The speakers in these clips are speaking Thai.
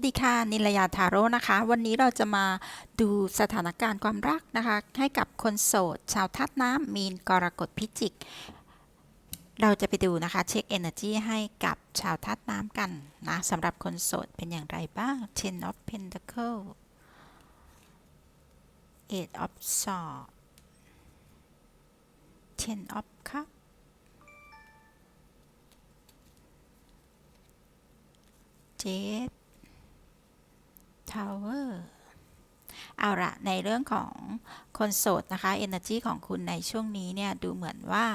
สวัสดีค่ะนิลยาทาโร่นะคะ วันนี้เราจะมาดูสถานการณ์ความรักนะคะ ให้กับคนโสด ชาวทัดน้ำมีนกรกฎพิจิก เราจะไปดูนะคะเช็ค Energy ให้กับชาวทัดน้ำกันนะสำหรับคนโสดเป็นอย่างไรบ้าง Ten of Pentacle Eight of Swords Ten of Cups Jade Tower เอาละในเรื่องของคนโสดนะคะ Energy ของคุณในช่วงนี้เนี่ยดูเหมือนว่า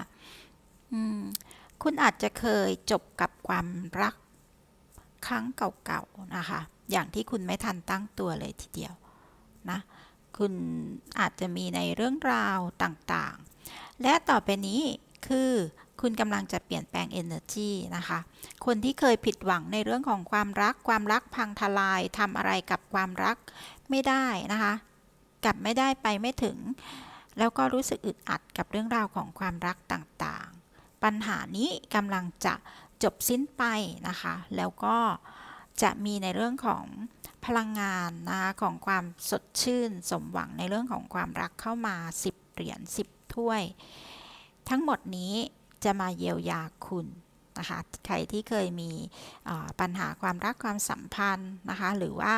คุณอาจจะเคยจบกับความรักครั้งเก่าๆนะคะ อย่างที่คุณไม่ทันตั้งตัวเลยทีเดียวนะ คุณอาจจะมีในเรื่องราวต่างๆ และต่อไปนี้คือ คุณกำลังจะเปลี่ยนแปลง energy นะคะ คนที่เคยผิดหวังในเรื่องของความรัก ความรักพังทลายทำอะไรกับความรักไม่ได้นะคะ กลับไม่ได้ไปไม่ถึง แล้วก็รู้สึกอึดอัดกับเรื่องราวของความรักต่างๆ ปัญหานี้กำลังจะจบสิ้นไปนะคะ แล้วก็จะมีในเรื่องของพลังงานนะคะของความสดชื่น สมหวังในเรื่องของความรักเข้ามา 10 เหรียญ10 ถ้วย ทั้งหมดนี้ จะมาเยียวยาคุณนะคะใครที่เคยมีปัญหาความรักความสัมพันธ์นะคะหรือว่า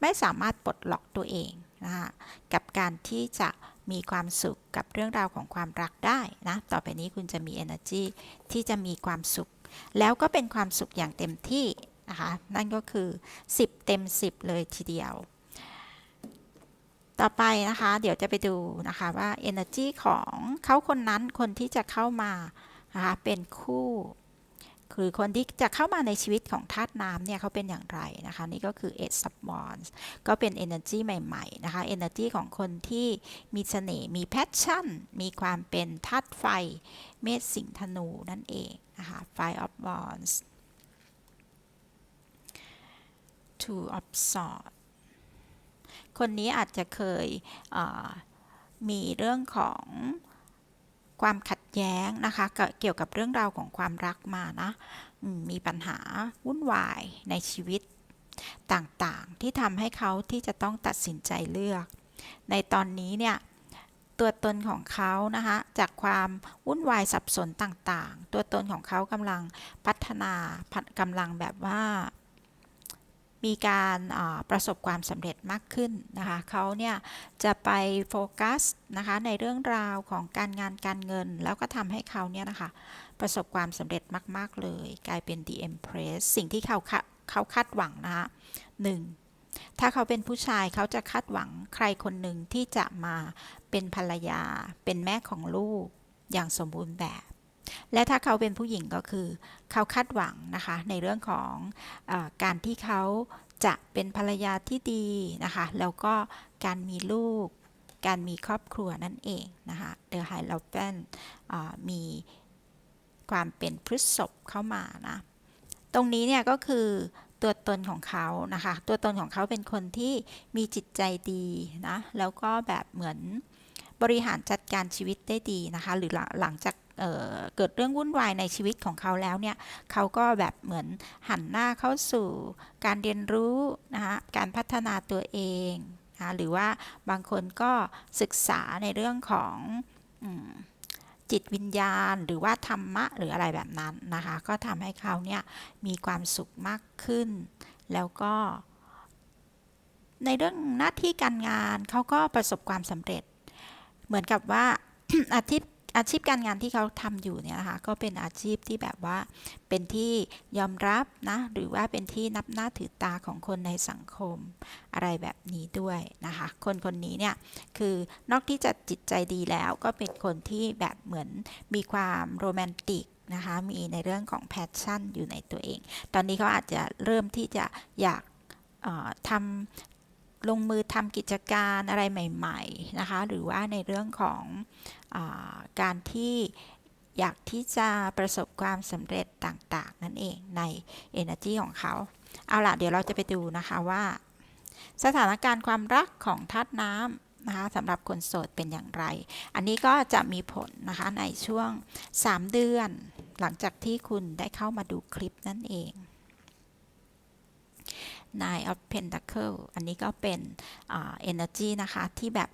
ไม่สามารถปลดล็อกตัวเองนะคะกับการที่จะมีความสุขกับเรื่องราวของความรักได้นะต่อไปนี้คุณจะมี energy ที่จะมีความสุข แล้วก็เป็นความสุขอย่างเต็มที่นะคะนั่นก็คือ 10 เต็ม 10 เลยทีเดียว ต่อไปนะคะ เดี๋ยวจะไปดูนะคะว่า energy ของเขาคนนั้นคนที่จะเข้ามา นะคะเป็นคู่คือคนที่จะเข้ามาในชีวิตของธาตุน้ำเนี่ยเขาเป็นอย่างไรนะคะ นี่ก็คือ Eight of Wands ก็เป็น energy ใหม่ ๆ นะคะ energy ของคนที่มีเสน่ห์มี passion มีความเป็นธาตุไฟ เมษสิงห์ธนูนั่นเองนะคะ Five of Wands Two of Swords คนนี้อาจจะเคยมีเรื่องของความขัด แย้งนะคะเกี่ยวกับเรื่องราวของความรักมานะมีปัญหาวุ่นวายในชีวิตต่างๆ ที่ทำให้เขาที่จะต้องตัดสินใจเลือก ในตอนนี้เนี่ยตัวตนของเขานะคะจากความวุ่นวายสับสนต่างๆ ตัวตนของเขากำลังพัฒนากำลังแบบว่า มีการประสบความสำเร็จมากขึ้นนะคะเขาเนี่ยจะไปโฟกัสนะคะในเรื่องราวของการงานการเงิน แล้วก็ทำให้เขาเนี่ยนะคะประสบความสำเร็จมาก ๆ เลย กลายเป็น The Empress สิ่งที่เขาเขาคาดหวังนะคะหนึ่งถ้าเขาเป็นผู้ชายเขาจะคาดหวังใครคนหนึ่งที่จะมาเป็นภรรยา เป็นแม่ของลูกอย่างสมบูรณ์แบบ และถ้าเขาเป็นผู้หญิงก็คือ เขาคาดหวังนะคะในเรื่องของอการที่เขาจะเป็นภรรยาที่ดีนะคะแล้วก็การมีลูก การมีครอบครัวนั่นเองนะคะเดอะไฮเลเฟนมีความเป็นพฤษภเข้ามานะตรงนี้เนี่ยก็คือตัวตนของเขานะคะ ตัวตนของเขาเป็นคนที่มีจิตใจดีนะ แล้วก็แบบเหมือนบริหารจัดการชีวิตได้ดีนะคะ หรือหลังจาก เเกิดเรื่องวุ่นวายในชีวิตของเขาแล้วเนี่ยเขาก็แบบเหมือนหันหน้าเข้าสู่การเรียนรู้นะคะการพัฒนาตัวเองนะหรือว่าบางคนก็ศึกษาในเรื่องของจิตวิญญาณ หรือว่าธรรมะหรืออะไรแบบนั้นนะคะก็ทำให้เขาเนี่ยมีความสุขมากขึ้น แล้วก็ในเรื่องหน้าที่การงานเขาก็ประสบความสำเร็จ เหมือนกับว่าอาทิตย์ อาชีพการงานที่เขาทำอยู่เนี่ยนะคะก็เป็นอาชีพที่แบบว่าเป็นที่ยอมรับนะหรือว่าเป็นที่นับหน้าถือตาของคนในสังคมอะไรแบบนี้ด้วยนะคะคนคนนี้เนี่ยคือนอกที่จะจิตใจดีแล้วก็เป็นคนที่แบบเหมือนมีความโรแมนติกนะคะมีในเรื่องของแพชชั่นอยู่ในตัวเอง ตอนนี้เขาอาจจะเริ่มที่จะอยากทำ ลงมือทำกิจการอะไรใหม่ๆนะคะ หรือว่าในเรื่องของการที่อยากที่จะประสบความสำเร็จต่างๆ นั่นเองใน Energy ของเขา เอาล่ะ เดี๋ยวเราจะไปดูนะคะว่า สถานการณ์ความรักของธาตุน้ำนะคะสำหรับคนโสดเป็นอย่างไร อันนี้ก็จะมีผลนะคะในช่วง 3 เดือน หลังจากที่คุณได้เข้ามาดูคลิปนั่นเอง Nine of Pentacle อันนี้ก็เป็น energy นะคะที่แบบ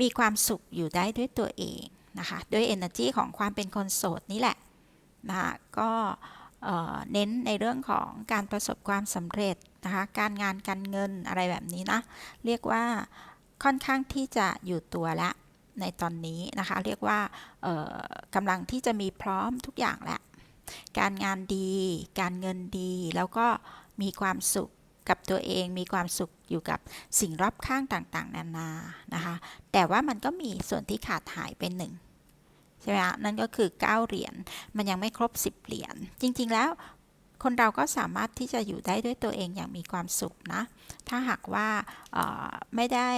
มีความสุขอยู่ได้ด้วยตัวเองนะคะด้วย energy ของความเป็นคนโสดนี่แหละนะคะก็เน้นในเรื่องของการประสบความสำเร็จนะคะการงานการเงินอะไรแบบนี้นะเรียกว่าค่อนข้างที่จะอยู่ตัวแล้วในตอนนี้นะคะ เรียกว่ากำลังที่จะมีพร้อมทุกอย่างแล้วการงานดี การเงินดี แล้วก็มีความสุข กับตัวเองมีความสุขอยู่กับสิ่งรอบข้างต่างๆ นานานะคะ แต่ว่ามันก็มีส่วนที่ขาดหายไปหนึ่งใช่ไหมคะนั่นก็คือ 9 เหรียญ มันยังไม่ครบ 10 เหรียญ จริง ๆ แล้ว คนเราก็สามารถที่จะอยู่ได้ด้วยตัวเองอย่างมีความสุขนะ ถ้าหากว่าไม่ได้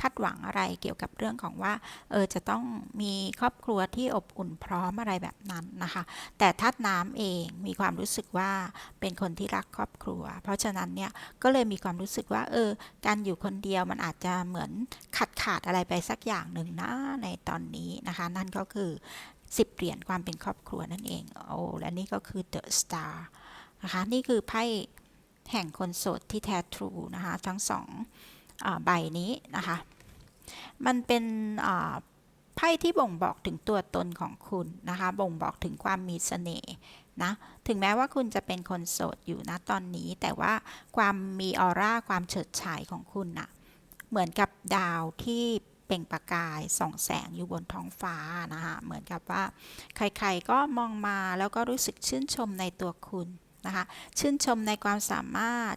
คาดหวังอะไรเกี่ยวกับเรื่องของว่า เออ จะต้องมีครอบครัวที่อบอุ่นพร้อมอะไรแบบนั้นนะคะ แต่ธาตุน้ำเองมีความรู้สึกว่าเป็นคนที่รักครอบครัว เพราะฉะนั้นเนี่ย ก็เลยมีความรู้สึกว่า เออ การอยู่คนเดียวมันอาจจะเหมือนขาดขาดอะไรไปสักอย่างหนึ่งนะในตอนนี้นะคะ นั่นก็คือสิบเหรียญความเป็นครอบครัวนั่นเอง โอ้ และนี่ก็คือ The Star นะคะ นี่คือไพ่แห่งคนโสดที่แท้ทรูนะคะ ทั้งสองอใบนี้นะคะ มันเป็นไพ่ที่บ่งบอกถึงตัวตนของคุณนะคะ บ่งบอกถึงความมีเสน่ห์นะ ถึงแม้ว่าคุณจะเป็นคนโสดอยู่นะตอนนี้ แต่ว่าความมีออร่าความเฉิดฉายของคุณนะ่ะ เหมือนกับดาวที่เปล่งประกายส่องแสงอยู่บนท้องฟ้านะคะ เหมือนกับว่า ใครๆก็มองมาแล้วก็รู้สึกชื่นชมในตัวคุณ นะคะ ชื่นชมในความสามารถ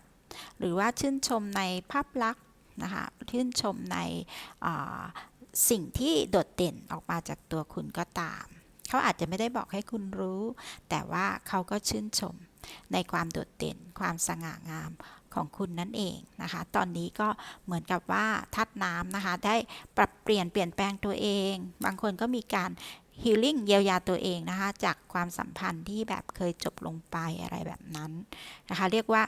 หรือว่าชื่นชมในภาพลักษณ์นะคะ ชื่นชมในสิ่งที่โดดเด่นออกมาจากตัวคุณก็ตาม เขาอาจจะไม่ได้บอกให้คุณรู้ แต่ว่าเขาก็ชื่นชมในความโดดเด่น ความสง่างามของคุณนั่นเองนะคะ ตอนนี้ก็เหมือนกับว่าทัดน้ำนะคะ ได้ปรับเปลี่ยนเปลี่ยนแปลงตัวเอง บางคนก็มีการ ฮีลิ่งเยียวยาตัวเองนะคะ จากความสัมพันธ์ที่แบบเคยจบลงไปอะไรแบบนั้นนะคะ เรียกว่า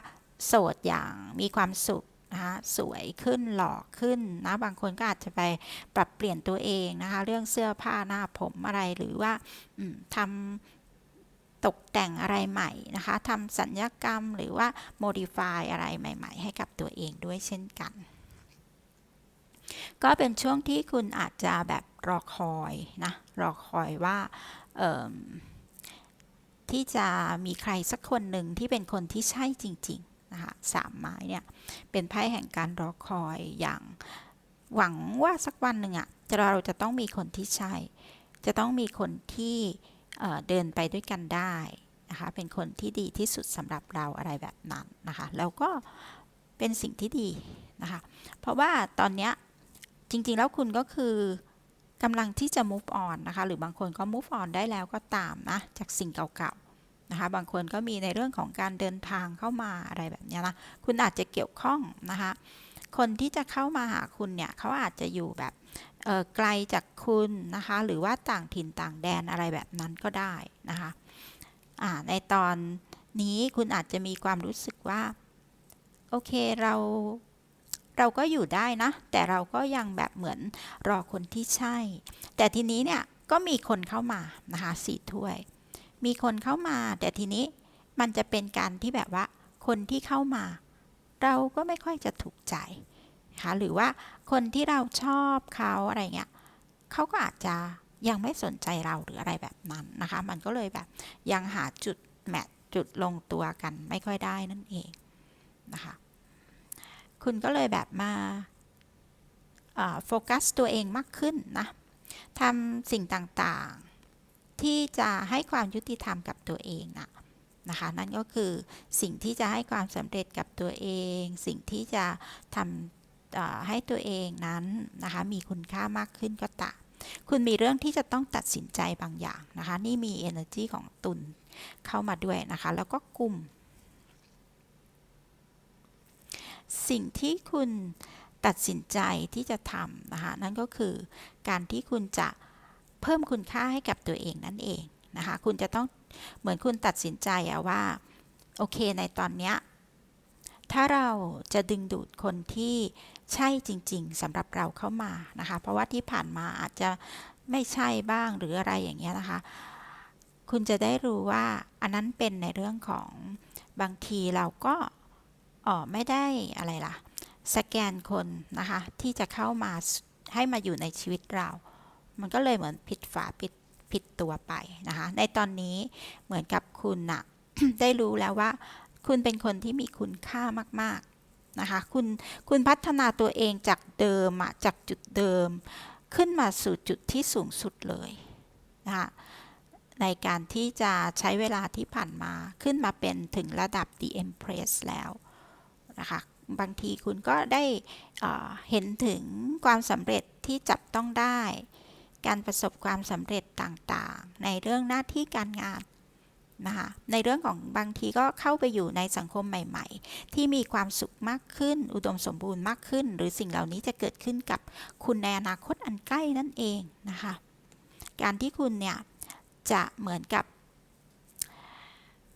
โสดอย่างมีความสุขนะคะสวยขึ้นหล่อขึ้นนะบางคนก็อาจจะไปปรับเปลี่ยนตัวเองนะคะ เรื่องเสื้อผ้าหน้าผมอะไรหรือว่าทำตกแต่งอะไรใหม่นะคะทำสัญญกรรมหรือว่า modify อะไรใหม่ ๆ ให้กับตัวเองด้วยเช่นกัน ก็เป็นช่วงที่คุณอาจจะแบบรอคอยนะรอคอยว่าที่จะมีใครสักคนหนึ่งที่เป็นคนที่ใช่จริงๆนะคะสามไม้เนี่ยเป็นไพ่แห่งการรอคอยอย่างหวังว่าสักวันหนึ่งอะ่ะเราจะต้องมีคนที่ใช่ จะต้องมีคนที่เดินไปด้วยกันได้นะคะเป็นคนที่ดีที่สุดสำหรับเราอะไรแบบนั้นนะคะแล้วก็เป็นสิ่งที่ดีนะคะเพราะว่าตอนเนี้ย จริงๆ แล้วคุณก็คือกำลังที่จะ move on นะคะ หรือบางคนก็ move on ได้แล้วก็ตามนะ จากสิ่งเก่าๆ นะคะ บางคนก็มีในเรื่องของการเดินทางเข้ามาอะไรแบบนี้นะ คุณอาจจะเกี่ยวข้องนะคะ คนที่จะเข้ามาหาคุณเนี่ยเขาอาจจะอยู่แบบไกลจากคุณนะคะ หรือว่าต่างถิ่นต่างแดนอะไรแบบนั้นก็ได้นะคะในตอนนี้คุณอาจจะมีความรู้สึกว่า โอเคเรา เราก็อยู่ได้นะ แต่เราก็ยังแบบเหมือนรอคนที่ใช่ แต่ทีนี้เนี่ยก็มีคนเข้ามานะคะสี่ถ้วย มีคนเข้ามา แต่ทีนี้มันจะเป็นการที่แบบว่า คนที่เข้ามา เราก็ไม่ค่อยจะถูกใจนะคะหรือว่าคนที่เราชอบเขาอะไรเงี้ยเขาก็อาจจะยังไม่สนใจเราหรืออะไรแบบนั้นนะคะ มันก็เลยแบบยังหาจุดแมทจุดลงตัวกันไม่ค่อยได้นั่นเองนะคะ คุณก็เลยแบบมาโฟกัสตัวเองมากขึ้นนะทำสิ่งต่างๆ ที่จะให้ความยุติธรรมกับตัวเองนะนะคะ นั่นก็คือสิ่งที่จะให้ความสำเร็จกับตัวเอง สิ่งที่จะทำให้ตัวเองนั้นนะคะมีคุณค่ามากขึ้นก็ตามคุณมีเรื่องที่จะต้องตัดสินใจบางอย่างนะคะ นี่มี energy ของตุนเข้ามาด้วยนะคะ แล้วก็กลุ่ม สิ่งที่คุณตัดสินใจที่จะทำนะคะนั่นก็คือการที่คุณจะเพิ่มคุณค่าให้กับตัวเองนั่นเองนะคะคุณจะต้องเหมือนคุณตัดสินใจว่า โอเคในตอนเนี้ยถ้าเราจะดึงดูดคนที่ใช่จริง ๆสำหรับเราเข้ามานะคะ เพราะว่าที่ผ่านมาอาจจะไม่ใช่บ้างหรืออะไรอย่างเงี้ยนะคะ คุณจะได้รู้ว่าอันนั้นเป็นในเรื่องของบางทีเราก็ อ๋อไม่ได้อะไรล่ะ สแกนคนนะคะ ที่จะเข้ามาให้มาอยู่ในชีวิตเรา มันก็เลยเหมือนผิดฝาผิดผิดตัวไปนะคะ ในตอนนี้เหมือนกับคุณนะได้รู้แล้วว่า คุณเป็นคนที่มีคุณค่ามาก ๆ นะคะ คุณคุณพัฒนาตัวเองจากเดิมจากจุดเดิม ขึ้นมาสู่จุดที่สูงสุดเลยนะคะในการที่จะใช้เวลาที่ผ่านมาขึ้นมาเป็นถึงระดับ The Empress แล้ว นะคะ บางทีคุณก็ได้เอ่อเห็นถึงความสำเร็จที่จับต้องได้ การประสบความสำเร็จต่างๆ ในเรื่องหน้าที่การงานนะคะในเรื่องของบางทีก็เข้าไปอยู่ในสังคมใหม่ ๆ ที่มีความสุขมากขึ้น อุดมสมบูรณ์มากขึ้น หรือสิ่งเหล่านี้จะเกิดขึ้นกับคุณในอนาคตอันใกล้นั่นเองนะคะการที่คุณเนี่ยจะเหมือนกับ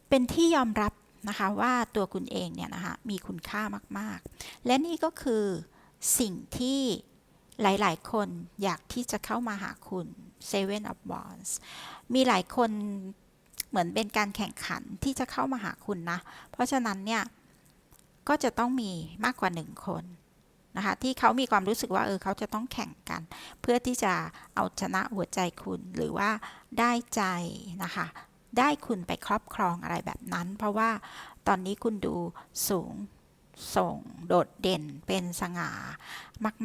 เป็นที่ยอมรับ นะคะว่าตัวคุณเองเนี่ยนะคะมีคุณค่ามากๆ และนี่ก็คือสิ่งที่หลายๆ คนอยากที่จะเข้ามาหาคุณ Seven of Wands มีหลายคนเหมือนเป็นการแข่งขันที่จะเข้ามาหาคุณนะ เพราะฉะนั้นเนี่ย ก็จะต้องมีมากกว่าหนึ่งคนนะคะที่เขามีความรู้สึกว่าเออเขาจะต้องแข่งกัน เพื่อที่จะเอาชนะหัวใจคุณหรือว่าได้ใจนะคะ ได้คุณไปครอบครองอะไรแบบนั้น เพราะว่าตอนนี้คุณดูสูงส่งโดดเด่นเป็นสง่า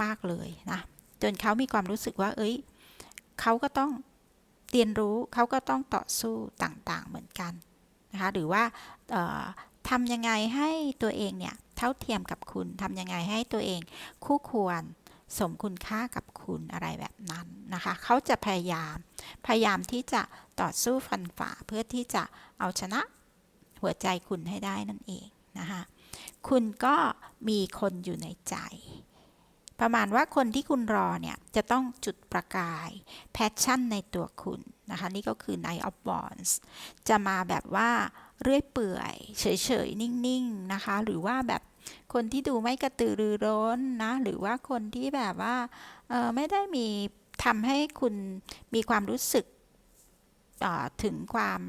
มาก ๆ เลยนะจนเขามีความรู้สึกว่า เอ้ยเขาก็ต้องเรียนรู้เขาก็ต้องต่อสู้ต่างๆเหมือนกันนะคะหรือว่าทำยังไงให้ตัวเองเนี่ยเท่าเทียมกับคุณทำยังไงให้ตัวเองคู่ควร สมคุณค่ากับคุณอะไรแบบนั้นนะคะ เขาจะพยายาม พยายามที่จะต่อสู้ฟันฝ่าเพื่อที่จะเอาชนะหัวใจคุณให้ได้นั่นเองนะคะ คุณก็มีคนอยู่ในใจ ประมาณว่าคนที่คุณรอเนี่ย จะต้องจุดประกายแพชชั่นในตัวคุณนะคะ นี่ก็คือ night of Wands จะมาแบบว่าเรื่อยเปื่อย เฉยๆ นิ่ง ๆ นะคะ หรือว่าแบบ คนที่ดูไม่กระตือรือร้นนะ หรือว่าคนที่แบบว่าไม่ได้มีทำให้คุณมีความรู้สึกถึงความ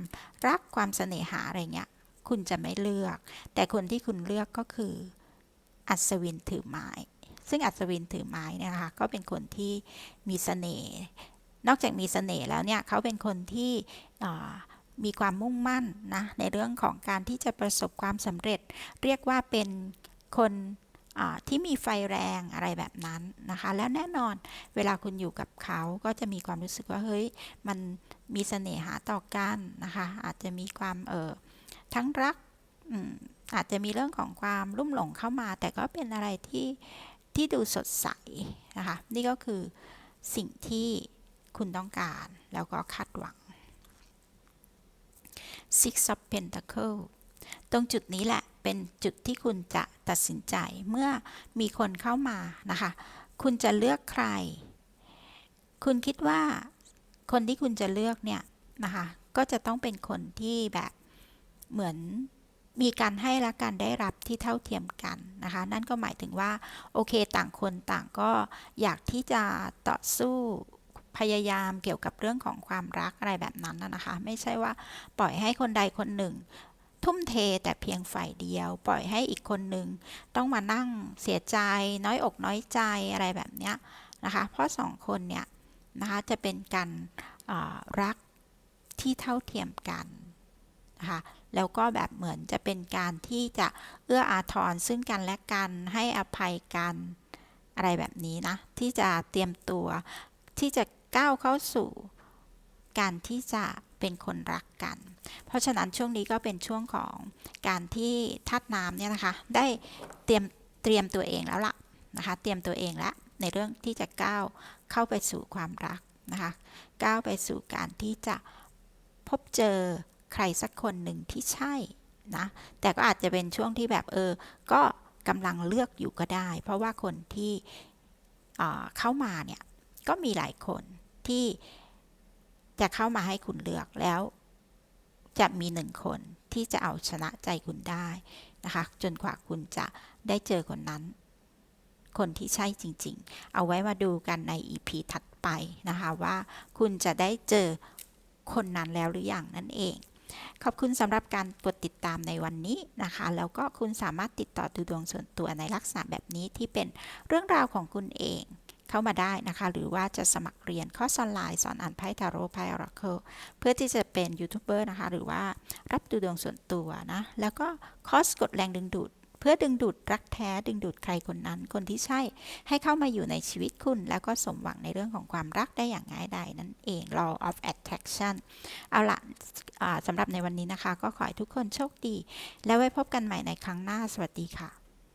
รักความเสน่หาอะไรเงี้ย คุณจะไม่เลือก แต่คนที่คุณเลือกก็คืออัศวินถือไม้ ซึ่งอัศวินถือไม้เนี่ยนะคะก็เป็นคนที่มีเสน่ห์ นอกจากมีเสน่ห์แล้วเนี่ยเขาเป็นคนที่ มีความมุ่งมั่นนะในเรื่องของการที่จะประสบความสำเร็จ เรียกว่าเป็นคนที่มีไฟแรงอะไรแบบนั้นนะคะ แล้วแน่นอนเวลาคุณอยู่กับเขาก็จะมีความรู้สึกว่าเฮ้ยมันมีเสน่หาต่อกันนะคะ อาจจะมีความเออทั้งรักอาจจะมีเรื่องของความรุ่มหลงเข้ามา แต่ก็เป็นอะไรที่ที่ดูสดใสนะคะ นี่ก็คือสิ่งที่คุณต้องการแล้วก็คาดหวัง Six of Pentacles ตรงจุดนี้แหละเป็นจุดที่คุณจะตัดสินใจเมื่อมีคนเข้ามานะคะ คุณจะเลือกใคร คุณคิดว่าคนที่คุณจะเลือกเนี่ยนะคะ ก็จะต้องเป็นคนที่แบบเหมือนมีการให้และการได้รับที่เท่าเทียมกันนะคะ นั่นก็หมายถึงว่า โอเคต่างคนต่างก็อยากที่จะต่อสู้ พยายามเกี่ยวกับเรื่องของความรักอะไรแบบนั้นนะคะ ไม่ใช่ว่าปล่อยให้คนใดคนหนึ่ง ทุ่มเทแต่เพียงฝ่ายเดียว ปล่อยให้อีกคนหนึ่งต้องมานั่งเสียใจ น้อยอกน้อยใจอะไรแบบนี้นะคะ เพราะสองคนเนี่ยนะคะจะเป็นการรักที่เท่าเทียมกันนะคะแล้วก็แบบเหมือนจะเป็นการที่จะเอื้ออาทรซึ่งกันและกันให้อภัยกันอะไรแบบนี้นะ ที่จะเตรียมตัวที่จะ ก้าวเข้าสู่การที่จะเป็นคนรักกัน เพราะฉะนั้นช่วงนี้ก็เป็นช่วงของการที่ทัดน้ำเนี่ยนะคะ ได้เตรียมเตรียมตัวเองแล้วล่ะนะคะ เตรียมตัวเองแล้วในเรื่องที่จะก้าวเข้าไปสู่ความรักนะคะ ก้าวไปสู่การที่จะพบเจอใครสักคนหนึ่งที่ใช่นะ แต่ก็อาจจะเป็นช่วงที่แบบเออ ก็กำลังเลือกอยู่ก็ได้ เพราะว่าคนที่เข้ามาเนี่ย ก็มีหลายคน ที่จะเข้ามาให้คุณเลือกแล้ว จะมีหนึ่งคนที่จะเอาชนะใจคุณได้นะคะ จนกว่าคุณจะได้เจอคนนั้น คนที่ใช่จริง ๆ เอาไว้มาดูกันใน EP ถัดไปนะคะว่าคุณจะได้เจอคนนั้นแล้วหรืออยังนั่นเอง ขอบคุณสำหรับการกดติดตามในวันนี้นะคะ แล้วก็คุณสามารถติดต่อดูดวงส่วนตัวในลักษณะแบบนี้ที่เป็นเรื่องราวของคุณเอง เข้ามาได้นะคะ หรือว่าจะสมัครเรียนคอร์สออนไลน์สอนอ่านไพ่ทาโร่ไพ่ออราเคิลเพื่อที่จะเป็นยูทูบเบอร์นะคะ หรือว่ารับดูดวงส่วนตัวนะ แล้วก็คอร์สกดแรงดึงดูดเพื่อดึงดูดรักแท้ดึงดูดใครคนนั้น คนที่ใช่ให้เข้ามาอยู่ในชีวิตคุณ แล้วก็สมหวังในเรื่องของความรักได้อย่างง่ายดายนั่นเอง law of attraction เอาละอ่าสำหรับในวันนี้นะคะ ก็ขอให้ทุกคนโชคดี แล้วไว้พบกันใหม่ในครั้งหน้าสวัสดีค่ะ